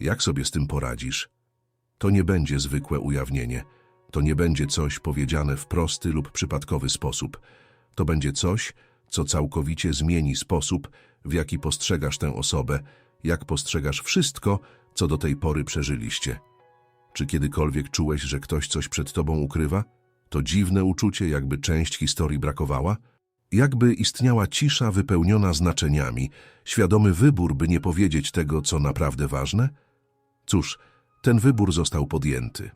Jak sobie z tym poradzisz? To nie będzie zwykłe ujawnienie. To nie będzie coś powiedziane w prosty lub przypadkowy sposób. To będzie coś, co całkowicie zmieni sposób, w jaki postrzegasz tę osobę, jak postrzegasz wszystko, co do tej pory przeżyliście. Czy kiedykolwiek czułeś, że ktoś coś przed tobą ukrywa? To dziwne uczucie, jakby część historii brakowała? Jakby istniała cisza wypełniona znaczeniami, świadomy wybór, by nie powiedzieć tego, co naprawdę ważne? Cóż, ten wybór został podjęty.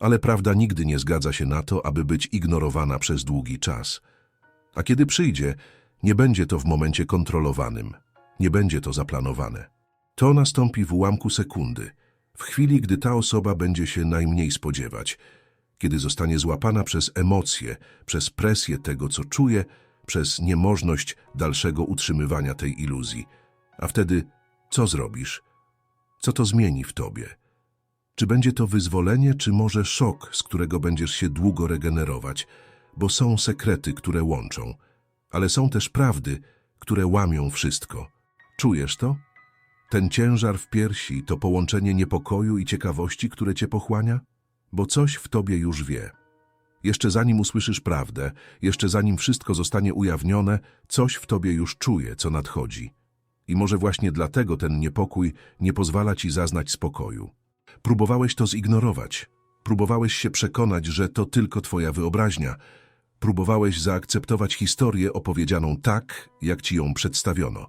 Ale prawda nigdy nie zgadza się na to, aby być ignorowana przez długi czas. A kiedy przyjdzie, nie będzie to w momencie kontrolowanym, nie będzie to zaplanowane. To nastąpi w ułamku sekundy, w chwili, gdy ta osoba będzie się najmniej spodziewać, kiedy zostanie złapana przez emocje, przez presję tego, co czuje, przez niemożność dalszego utrzymywania tej iluzji. A wtedy co zrobisz? Co to zmieni w tobie? Czy będzie to wyzwolenie, czy może szok, z którego będziesz się długo regenerować? Bo są sekrety, które łączą, ale są też prawdy, które łamią wszystko. Czujesz to? Ten ciężar w piersi, to połączenie niepokoju i ciekawości, które cię pochłania? Bo coś w tobie już wie. Jeszcze zanim usłyszysz prawdę, jeszcze zanim wszystko zostanie ujawnione, coś w tobie już czuje, co nadchodzi. I może właśnie dlatego ten niepokój nie pozwala ci zaznać spokoju. Próbowałeś to zignorować. Próbowałeś się przekonać, że to tylko twoja wyobraźnia. Próbowałeś zaakceptować historię opowiedzianą tak, jak ci ją przedstawiono.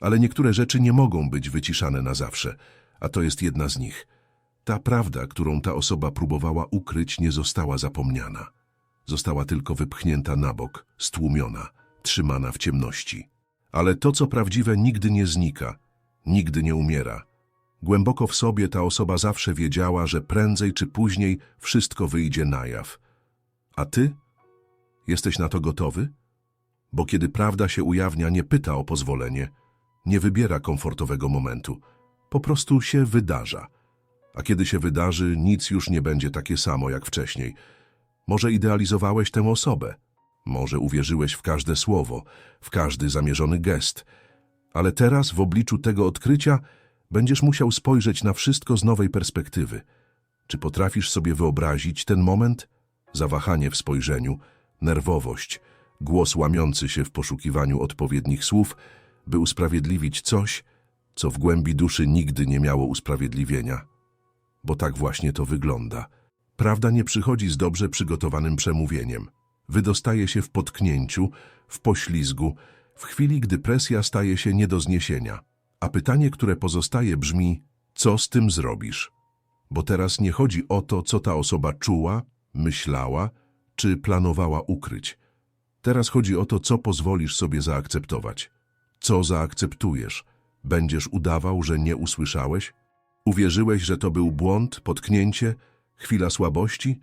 Ale niektóre rzeczy nie mogą być wyciszane na zawsze, a to jest jedna z nich. Ta prawda, którą ta osoba próbowała ukryć, nie została zapomniana. Została tylko wypchnięta na bok, stłumiona, trzymana w ciemności. Ale to, co prawdziwe, nigdy nie znika, nigdy nie umiera. Głęboko w sobie ta osoba zawsze wiedziała, że prędzej czy później wszystko wyjdzie na jaw. A ty? Jesteś na to gotowy? Bo kiedy prawda się ujawnia, nie pyta o pozwolenie, nie wybiera komfortowego momentu. Po prostu się wydarza. A kiedy się wydarzy, nic już nie będzie takie samo jak wcześniej. Może idealizowałeś tę osobę, może uwierzyłeś w każde słowo, w każdy zamierzony gest, ale teraz w obliczu tego odkrycia będziesz musiał spojrzeć na wszystko z nowej perspektywy. Czy potrafisz sobie wyobrazić ten moment? Zawahanie w spojrzeniu, nerwowość, głos łamiący się w poszukiwaniu odpowiednich słów, by usprawiedliwić coś, co w głębi duszy nigdy nie miało usprawiedliwienia. Bo tak właśnie to wygląda. Prawda nie przychodzi z dobrze przygotowanym przemówieniem. Wydostaje się w potknięciu, w poślizgu, w chwili, gdy presja staje się nie do zniesienia. A pytanie, które pozostaje brzmi, co z tym zrobisz? Bo teraz nie chodzi o to, co ta osoba czuła, myślała, czy planowała ukryć. Teraz chodzi o to, co pozwolisz sobie zaakceptować. Co zaakceptujesz? Będziesz udawał, że nie usłyszałeś? Uwierzyłeś, że to był błąd, potknięcie, chwila słabości?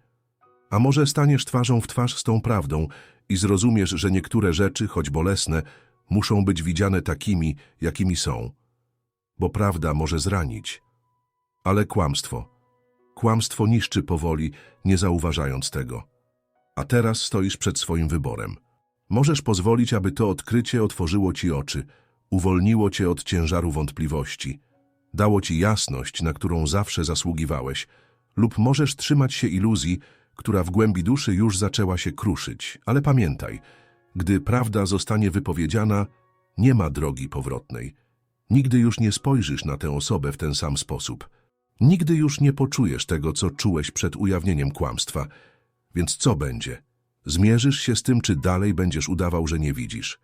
A może staniesz twarzą w twarz z tą prawdą i zrozumiesz, że niektóre rzeczy, choć bolesne, muszą być widziane takimi, jakimi są. Bo prawda może zranić. Ale kłamstwo. Kłamstwo niszczy powoli, nie zauważając tego. A teraz stoisz przed swoim wyborem. Możesz pozwolić, aby to odkrycie otworzyło ci oczy, uwolniło cię od ciężaru wątpliwości, dało ci jasność, na którą zawsze zasługiwałeś, lub możesz trzymać się iluzji, która w głębi duszy już zaczęła się kruszyć. Ale pamiętaj, gdy prawda zostanie wypowiedziana, nie ma drogi powrotnej. Nigdy już nie spojrzysz na tę osobę w ten sam sposób. Nigdy już nie poczujesz tego, co czułeś przed ujawnieniem kłamstwa. Więc co będzie? Zmierzysz się z tym, czy dalej będziesz udawał, że nie widzisz.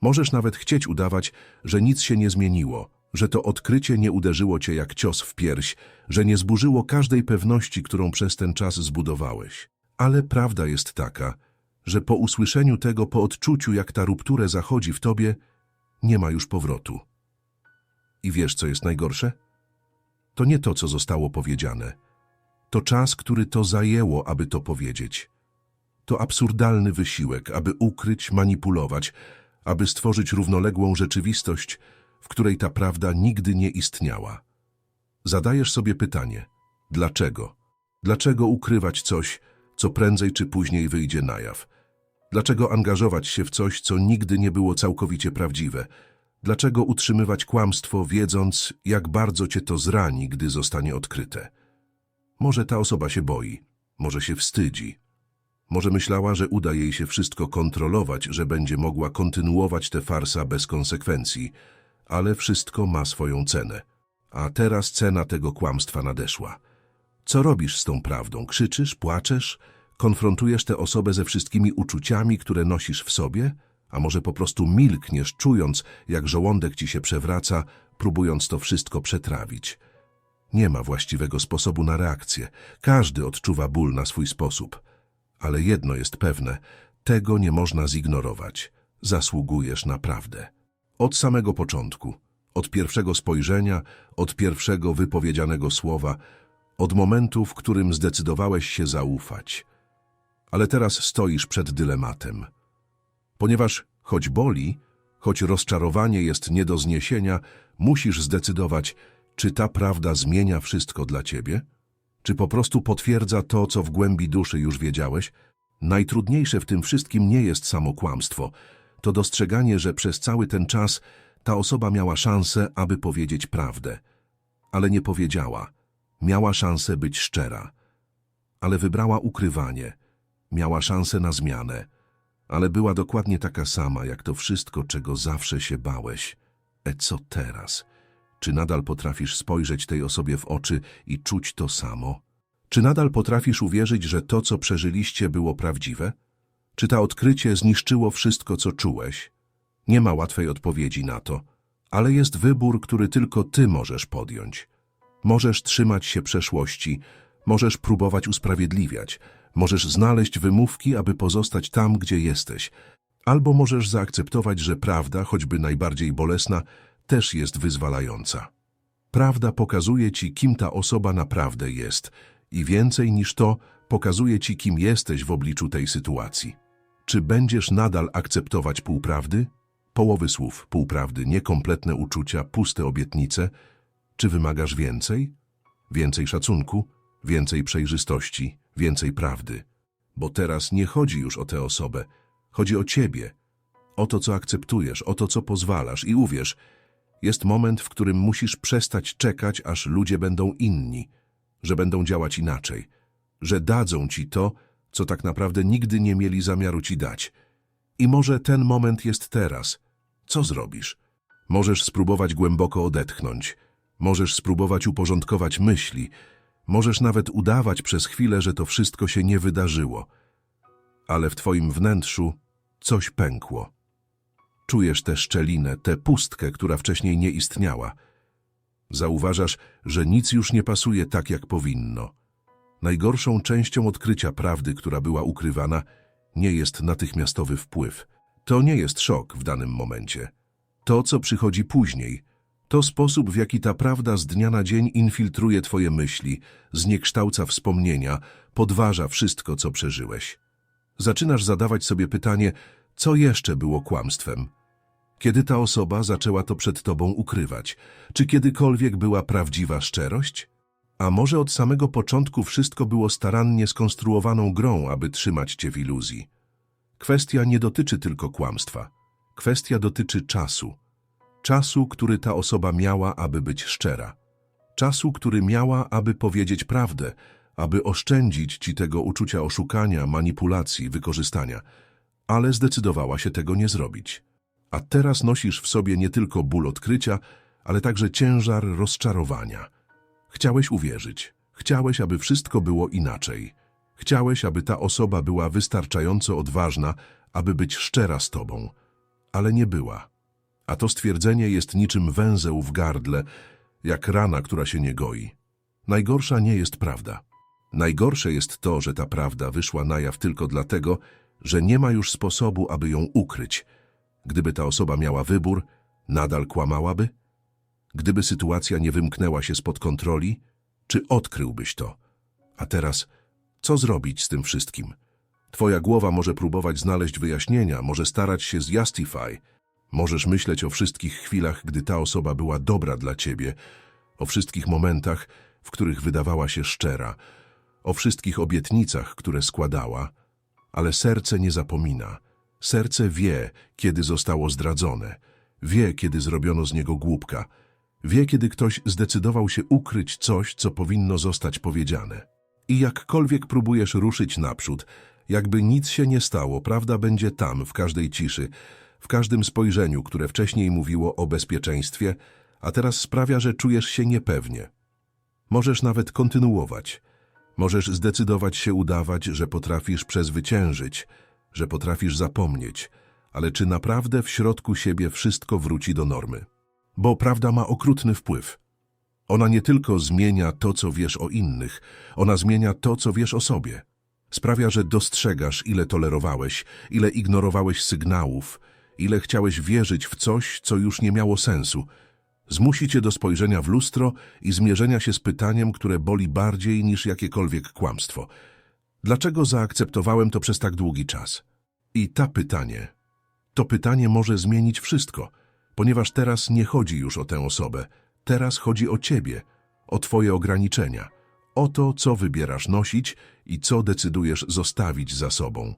Możesz nawet chcieć udawać, że nic się nie zmieniło, że to odkrycie nie uderzyło cię jak cios w pierś, że nie zburzyło każdej pewności, którą przez ten czas zbudowałeś. Ale prawda jest taka, że po usłyszeniu tego, po odczuciu, jak ta rupturę zachodzi w tobie, nie ma już powrotu. I wiesz, co jest najgorsze? To nie to, co zostało powiedziane. To czas, który to zajęło, aby to powiedzieć. To absurdalny wysiłek, aby ukryć, manipulować, aby stworzyć równoległą rzeczywistość, w której ta prawda nigdy nie istniała. Zadajesz sobie pytanie, dlaczego? Dlaczego ukrywać coś, co prędzej czy później wyjdzie na jaw? Dlaczego angażować się w coś, co nigdy nie było całkowicie prawdziwe? Dlaczego utrzymywać kłamstwo, wiedząc, jak bardzo cię to zrani, gdy zostanie odkryte? Może ta osoba się boi, może się wstydzi, może myślała, że uda jej się wszystko kontrolować, że będzie mogła kontynuować tę farsa bez konsekwencji, ale wszystko ma swoją cenę. A teraz cena tego kłamstwa nadeszła. Co robisz z tą prawdą? Krzyczysz, płaczesz? Konfrontujesz tę osobę ze wszystkimi uczuciami, które nosisz w sobie? A może po prostu milkniesz, czując, jak żołądek ci się przewraca, próbując to wszystko przetrawić? Nie ma właściwego sposobu na reakcję. Każdy odczuwa ból na swój sposób. Ale jedno jest pewne, tego nie można zignorować. Zasługujesz na prawdę. Od samego początku, od pierwszego spojrzenia, od pierwszego wypowiedzianego słowa, od momentu, w którym zdecydowałeś się zaufać. Ale teraz stoisz przed dylematem. Ponieważ choć boli, choć rozczarowanie jest nie do zniesienia, musisz zdecydować, czy ta prawda zmienia wszystko dla ciebie? Czy po prostu potwierdza to, co w głębi duszy już wiedziałeś? Najtrudniejsze w tym wszystkim nie jest samo kłamstwo. To dostrzeganie, że przez cały ten czas ta osoba miała szansę, aby powiedzieć prawdę. Ale nie powiedziała. Miała szansę być szczera. Ale wybrała ukrywanie. Miała szansę na zmianę. Ale była dokładnie taka sama, jak to wszystko, czego zawsze się bałeś. E co teraz? Czy nadal potrafisz spojrzeć tej osobie w oczy i czuć to samo? Czy nadal potrafisz uwierzyć, że to, co przeżyliście, było prawdziwe? Czy ta odkrycie zniszczyło wszystko, co czułeś? Nie ma łatwej odpowiedzi na to, ale jest wybór, który tylko ty możesz podjąć. Możesz trzymać się przeszłości, możesz próbować usprawiedliwiać, możesz znaleźć wymówki, aby pozostać tam, gdzie jesteś, albo możesz zaakceptować, że prawda, choćby najbardziej bolesna, też jest wyzwalająca. Prawda pokazuje ci, kim ta osoba naprawdę jest i więcej niż to pokazuje ci, kim jesteś w obliczu tej sytuacji. Czy będziesz nadal akceptować półprawdy? Połowy słów, półprawdy, niekompletne uczucia, puste obietnice? Czy wymagasz więcej? Więcej szacunku, więcej przejrzystości, więcej prawdy. Bo teraz nie chodzi już o tę osobę, chodzi o ciebie, o to, co akceptujesz, o to, co pozwalasz i uwierz, jest moment, w którym musisz przestać czekać, aż ludzie będą inni, że będą działać inaczej, że dadzą ci to, co tak naprawdę nigdy nie mieli zamiaru ci dać. I może ten moment jest teraz. Co zrobisz? Możesz spróbować głęboko odetchnąć, możesz spróbować uporządkować myśli, możesz nawet udawać przez chwilę, że to wszystko się nie wydarzyło. Ale w twoim wnętrzu coś pękło. Czujesz tę szczelinę, tę pustkę, która wcześniej nie istniała. Zauważasz, że nic już nie pasuje tak, jak powinno. Najgorszą częścią odkrycia prawdy, która była ukrywana, nie jest natychmiastowy wpływ. To nie jest szok w danym momencie. To, co przychodzi później, to sposób, w jaki ta prawda z dnia na dzień infiltruje twoje myśli, zniekształca wspomnienia, podważa wszystko, co przeżyłeś. Zaczynasz zadawać sobie pytanie, co jeszcze było kłamstwem? Kiedy ta osoba zaczęła to przed tobą ukrywać? Czy kiedykolwiek była prawdziwa szczerość? A może od samego początku wszystko było starannie skonstruowaną grą, aby trzymać cię w iluzji? Kwestia nie dotyczy tylko kłamstwa. Kwestia dotyczy czasu. Czasu, który ta osoba miała, aby być szczera. Czasu, który miała, aby powiedzieć prawdę, aby oszczędzić ci tego uczucia oszukania, manipulacji, wykorzystania. Ale zdecydowała się tego nie zrobić. A teraz nosisz w sobie nie tylko ból odkrycia, ale także ciężar rozczarowania. Chciałeś uwierzyć. Chciałeś, aby wszystko było inaczej. Chciałeś, aby ta osoba była wystarczająco odważna, aby być szczera z tobą. Ale nie była. A to stwierdzenie jest niczym węzeł w gardle, jak rana, która się nie goi. Najgorsza nie jest prawda. Najgorsze jest to, że ta prawda wyszła na jaw tylko dlatego, że nie ma już sposobu, aby ją ukryć. Gdyby ta osoba miała wybór, nadal kłamałaby? Gdyby sytuacja nie wymknęła się spod kontroli, czy odkryłbyś to? A teraz, co zrobić z tym wszystkim? Twoja głowa może próbować znaleźć wyjaśnienia, może starać się zjustify. Możesz myśleć o wszystkich chwilach, gdy ta osoba była dobra dla ciebie, o wszystkich momentach, w których wydawała się szczera, o wszystkich obietnicach, które składała, ale serce nie zapomina. Serce wie, kiedy zostało zdradzone. Wie, kiedy zrobiono z niego głupka. Wie, kiedy ktoś zdecydował się ukryć coś, co powinno zostać powiedziane. I jakkolwiek próbujesz ruszyć naprzód, jakby nic się nie stało, prawda będzie tam, w każdej ciszy, w każdym spojrzeniu, które wcześniej mówiło o bezpieczeństwie, a teraz sprawia, że czujesz się niepewnie. Możesz nawet kontynuować. Możesz zdecydować się udawać, że potrafisz przezwyciężyć, że potrafisz zapomnieć, ale czy naprawdę w środku siebie wszystko wróci do normy? Bo prawda ma okrutny wpływ. Ona nie tylko zmienia to, co wiesz o innych, ona zmienia to, co wiesz o sobie. Sprawia, że dostrzegasz, ile tolerowałeś, ile ignorowałeś sygnałów, ile chciałeś wierzyć w coś, co już nie miało sensu. Zmusi cię do spojrzenia w lustro i zmierzenia się z pytaniem, które boli bardziej niż jakiekolwiek kłamstwo. Dlaczego zaakceptowałem to przez tak długi czas? I ta pytanie, to pytanie może zmienić wszystko, ponieważ teraz nie chodzi już o tę osobę. Teraz chodzi o ciebie, o twoje ograniczenia, o to, co wybierasz nosić i co decydujesz zostawić za sobą.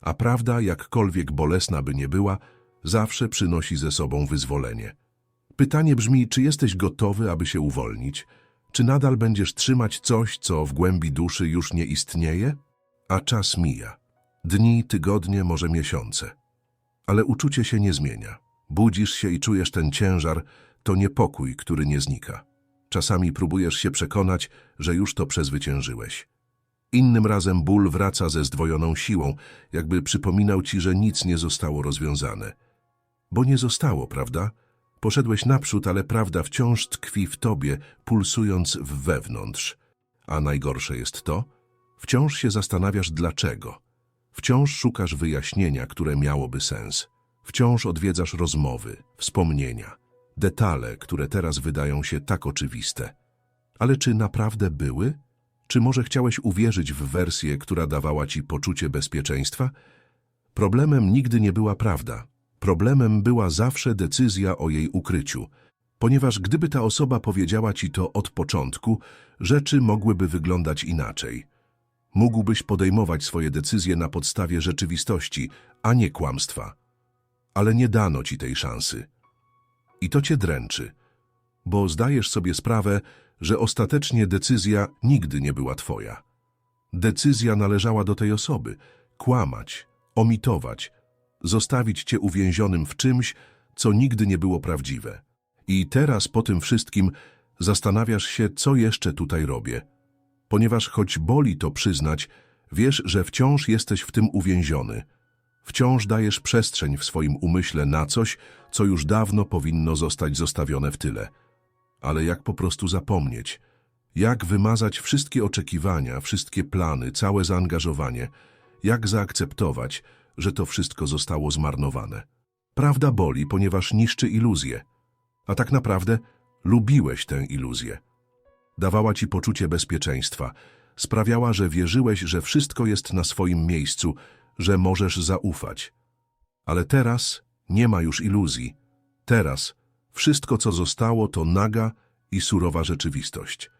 A prawda, jakkolwiek bolesna by nie była, zawsze przynosi ze sobą wyzwolenie. Pytanie brzmi, czy jesteś gotowy, aby się uwolnić? Czy nadal będziesz trzymać coś, co w głębi duszy już nie istnieje? A czas mija. Dni, tygodnie, może miesiące. Ale uczucie się nie zmienia. Budzisz się i czujesz ten ciężar, to niepokój, który nie znika. Czasami próbujesz się przekonać, że już to przezwyciężyłeś. Innym razem ból wraca ze zdwojoną siłą, jakby przypominał ci, że nic nie zostało rozwiązane. Bo nie zostało, prawda? Poszedłeś naprzód, ale prawda wciąż tkwi w tobie, pulsując w wewnątrz. A najgorsze jest to, wciąż się zastanawiasz dlaczego. Wciąż szukasz wyjaśnienia, które miałoby sens. Wciąż odwiedzasz rozmowy, wspomnienia, detale, które teraz wydają się tak oczywiste. Ale czy naprawdę były? Czy może chciałeś uwierzyć w wersję, która dawała ci poczucie bezpieczeństwa? Problemem nigdy nie była prawda. Problemem była zawsze decyzja o jej ukryciu, ponieważ gdyby ta osoba powiedziała ci to od początku, rzeczy mogłyby wyglądać inaczej. Mógłbyś podejmować swoje decyzje na podstawie rzeczywistości, a nie kłamstwa. Ale nie dano ci tej szansy. I to cię dręczy, bo zdajesz sobie sprawę, że ostatecznie decyzja nigdy nie była twoja. Decyzja należała do tej osoby. Kłamać, omitować, zostawić cię uwięzionym w czymś, co nigdy nie było prawdziwe. I teraz po tym wszystkim zastanawiasz się, co jeszcze tutaj robię. Ponieważ choć boli to przyznać, wiesz, że wciąż jesteś w tym uwięziony. Wciąż dajesz przestrzeń w swoim umyśle na coś, co już dawno powinno zostać zostawione w tyle. Ale jak po prostu zapomnieć? Jak wymazać wszystkie oczekiwania, wszystkie plany, całe zaangażowanie? Jak zaakceptować, że to wszystko zostało zmarnowane? Prawda boli, ponieważ niszczy iluzję. A tak naprawdę lubiłeś tę iluzję. Dawała ci poczucie bezpieczeństwa. Sprawiała, że wierzyłeś, że wszystko jest na swoim miejscu, że możesz zaufać. Ale teraz nie ma już iluzji. Teraz wszystko, co zostało, to naga i surowa rzeczywistość.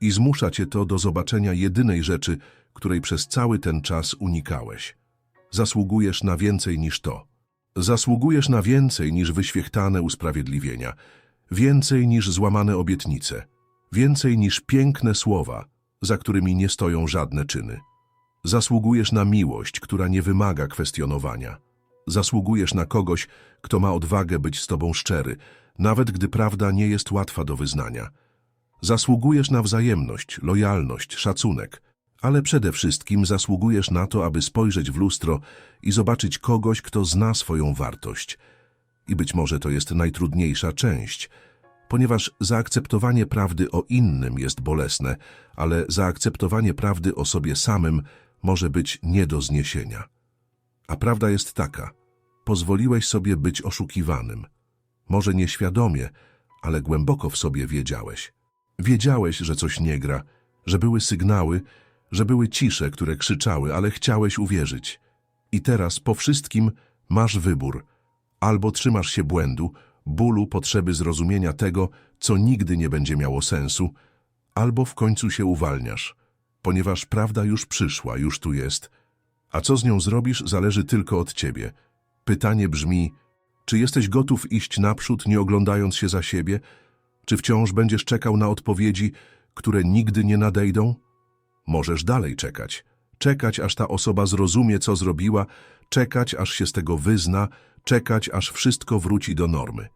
I zmusza cię to do zobaczenia jedynej rzeczy, której przez cały ten czas unikałeś. Zasługujesz na więcej niż to. Zasługujesz na więcej niż wyświechtane usprawiedliwienia, więcej niż złamane obietnice, więcej niż piękne słowa, za którymi nie stoją żadne czyny. Zasługujesz na miłość, która nie wymaga kwestionowania. Zasługujesz na kogoś, kto ma odwagę być z tobą szczery, nawet gdy prawda nie jest łatwa do wyznania. Zasługujesz na wzajemność, lojalność, szacunek, ale przede wszystkim zasługujesz na to, aby spojrzeć w lustro i zobaczyć kogoś, kto zna swoją wartość. I być może to jest najtrudniejsza część, ponieważ zaakceptowanie prawdy o innym jest bolesne, ale zaakceptowanie prawdy o sobie samym może być nie do zniesienia. A prawda jest taka, pozwoliłeś sobie być oszukiwanym. Może nieświadomie, ale głęboko w sobie wiedziałeś. Wiedziałeś, że coś nie gra, że były sygnały, że były cisze, które krzyczały, ale chciałeś uwierzyć. I teraz po wszystkim masz wybór. Albo trzymasz się błędu, bólu, potrzeby zrozumienia tego, co nigdy nie będzie miało sensu, albo w końcu się uwalniasz, ponieważ prawda już przyszła, już tu jest. A co z nią zrobisz, zależy tylko od ciebie. Pytanie brzmi, Czy jesteś gotów iść naprzód, nie oglądając się za siebie? Czy wciąż będziesz czekał na odpowiedzi, które nigdy nie nadejdą? Możesz dalej czekać. Czekać, aż ta osoba zrozumie, co zrobiła, czekać, aż się z tego wyzna, czekać, aż wszystko wróci do normy.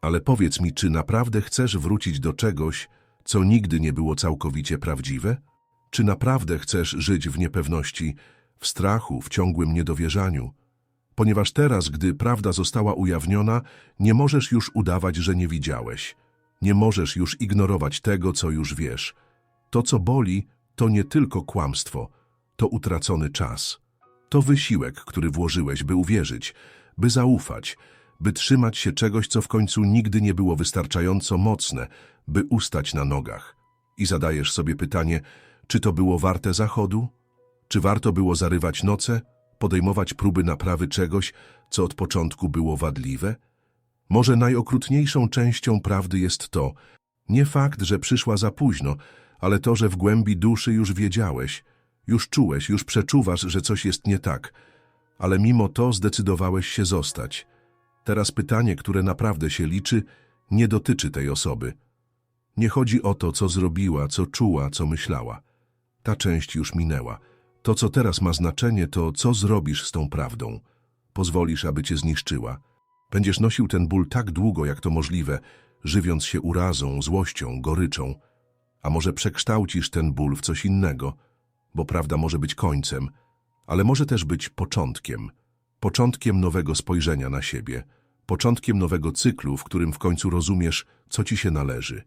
Ale powiedz mi, czy naprawdę chcesz wrócić do czegoś, co nigdy nie było całkowicie prawdziwe? Czy naprawdę chcesz żyć w niepewności, w strachu, w ciągłym niedowierzaniu? Ponieważ teraz, gdy prawda została ujawniona, nie możesz już udawać, że nie widziałeś. Nie możesz już ignorować tego, co już wiesz. To, co boli, to nie tylko kłamstwo, to utracony czas. To wysiłek, który włożyłeś, by uwierzyć, by zaufać, by trzymać się czegoś, co w końcu nigdy nie było wystarczająco mocne, by ustać na nogach. I zadajesz sobie pytanie, czy to było warte zachodu? Czy warto było zarywać noce, podejmować próby naprawy czegoś, co od początku było wadliwe? Może najokrutniejszą częścią prawdy jest to, nie fakt, że przyszła za późno, ale to, że w głębi duszy już wiedziałeś, już czułeś, już przeczuwasz, że coś jest nie tak, ale mimo to zdecydowałeś się zostać. Teraz pytanie, które naprawdę się liczy, nie dotyczy tej osoby. Nie chodzi o to, co zrobiła, co czuła, co myślała. Ta część już minęła. To, co teraz ma znaczenie, to co zrobisz z tą prawdą. Pozwolisz, aby cię zniszczyła. Będziesz nosił ten ból tak długo, jak to możliwe, żywiąc się urazą, złością, goryczą. A może przekształcisz ten ból w coś innego, bo prawda może być końcem, ale może też być początkiem. Początkiem nowego spojrzenia na siebie. Początkiem nowego cyklu, w którym w końcu rozumiesz, co ci się należy.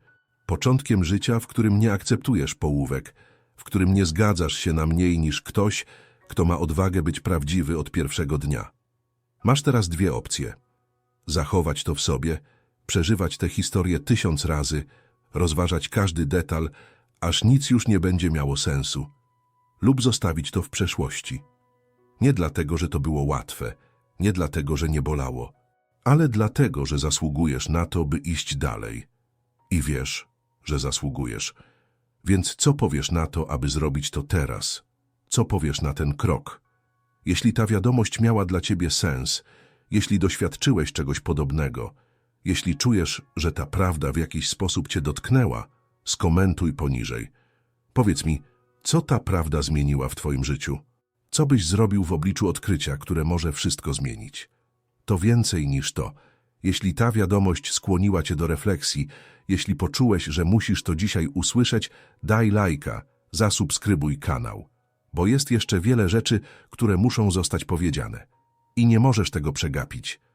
Początkiem życia, w którym nie akceptujesz połówek, w którym nie zgadzasz się na mniej niż ktoś, kto ma odwagę być prawdziwy od pierwszego dnia. Masz teraz dwie opcje. Zachować to w sobie, przeżywać tę historię tysiąc razy, rozważać każdy detal, aż nic już nie będzie miało sensu, lub zostawić to w przeszłości. Nie dlatego, że to było łatwe, nie dlatego, że nie bolało, ale dlatego, że zasługujesz na to, by iść dalej. I wiesz, że zasługujesz. Więc co powiesz na to, aby zrobić to teraz? Co powiesz na ten krok? Jeśli ta wiadomość miała dla ciebie sens, jeśli doświadczyłeś czegoś podobnego, jeśli czujesz, że ta prawda w jakiś sposób cię dotknęła, skomentuj poniżej. Powiedz mi, co ta prawda zmieniła w twoim życiu? Co byś zrobił w obliczu odkrycia, które może wszystko zmienić? To więcej niż to. Jeśli ta wiadomość skłoniła cię do refleksji, jeśli poczułeś, że musisz to dzisiaj usłyszeć, daj lajka, zasubskrybuj kanał, bo jest jeszcze wiele rzeczy, które muszą zostać powiedziane. I nie możesz tego przegapić.